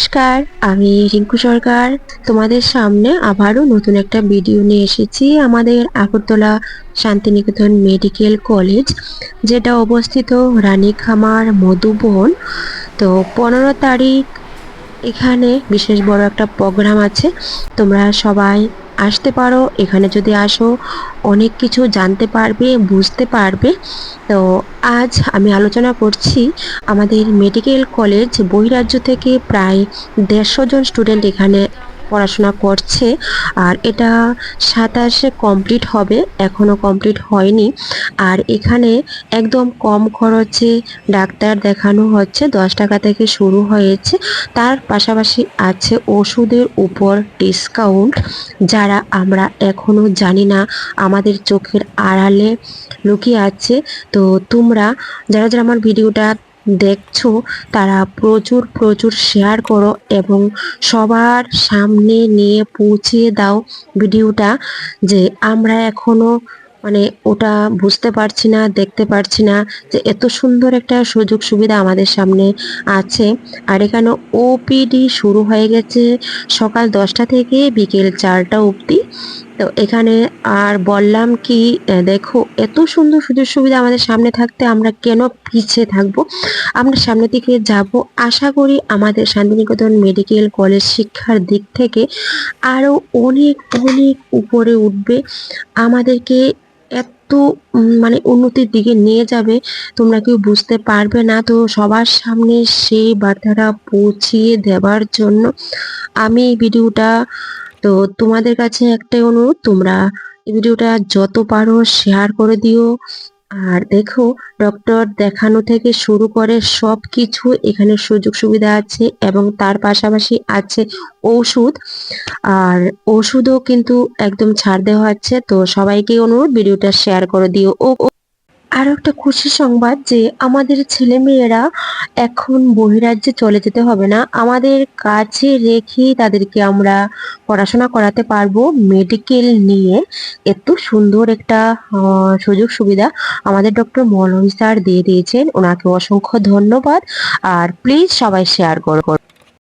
নমস্কার, আমি রিঙ্কু সরকার। তোমাদের সামনে আবারও নতুন একটা ভিডিও নিয়ে এসেছি আমাদের আগরতলা শান্তিনিকেতন মেডিকেল কলেজ, যেটা অবস্থিত রানীখামার মধুবন। তো পনেরো তারিখ এখানে বিশেষ বড় একটা প্রোগ্রাম আছে। তোমরা সবাই আসতে পারো, এখানে যদি আসো, অনেক কিছু জানতে পারবে, বুঝতে পারবে। তো আজ আমি আলোচনা করছি আমাদের মেডিকেল কলেজ বহিরাজ্য থেকে প্রায় দেড়শো জন স্টুডেন্ট এখানে পড়াশোনা করছে, আর এটা সাতাশে কমপ্লিট হবে এখনও কমপ্লিট হয়নি। আর এখানে একদম কম খরচে ডাক্তার দেখানো হচ্ছে, দশ টাকা থেকে শুরু হয়েছে। তার পাশাপাশি আছে ওষুধের উপর ডিসকাউন্ট যারা আমরা এখনও জানি না, আমাদের চোখের আড়ালে লুকিয়ে আছে। তো তোমরা, যারা যারা আমার ভিডিওটা দেখছ, তারা প্রচুর প্রচুর শেয়ার করো এবং সবার সামনে নিয়ে পৌঁছিয়ে দাও ভিডিওটা যে আমরা এখনও মানে ওটা বুঝতে পারছি না, দেখতে পারছি না যে এত সুন্দর একটা সুযোগ সুবিধা আমাদের সামনে আছে। আর এখানে ওপিডি শুরু হয়ে গেছে সকাল দশটা থেকে বিকেল চারটা অবধি। তো এখানে আর বললাম কি দেখো, এত সুন্দর সুযোগ সুবিধা আমাদের সামনে থাকতে আমরা কেন পিছিয়ে থাকব? আমরা সামনে দিকে যাব। আশা করি আমাদের শান্তিনিকেতন মেডিকেল কলেজ শিক্ষার দিক থেকে আরও অনেক অনেক উপরে উঠবে। আমাদেরকে এত মানে উন্নতির দিকে নিয়ে যাবে, তোমরা কেউ বুঝতে পারবে না। তো সবার সামনে সেই বার্তাটা পৌঁছিয়ে দেওয়ার জন্য আমি এই ভিডিওটা তো তোমাদের কাছে একটাই অনুরোধ, তোমরা এই ভিডিওটা যত পারো শেয়ার করে দিও। আর দেখো ডক্টর দেখানো থেকে শুরু করে সব কিছু এখানে সুযোগ সুবিধা আছে এবং তার পাশাপাশি আছে ওষুধ। আর ওষুধও কিন্তু একদম ছাড় দেওয়া হচ্ছে, তো সবাইকে অনুরোধ ভিডিওটা শেয়ার করে দিও। ও ও- আরও একটা খুশি সংবাদ যে আমাদের ছেলে মেয়েরা এখন বহিরাজ্যে চলে যেতে হবে না। আমাদের কাছে রেখেই তাদেরকে আমরা পড়াশোনা করাতে পারব। মেডিকেল নিয়ে এত সুন্দর একটা সুযোগ সুবিধা আমাদের ডক্টর মৌলভী স্যার দিয়ে দিয়েছেন। ওনাকে অসংখ্য ধন্যবাদ। আর প্লিজ সবাই শেয়ার করো।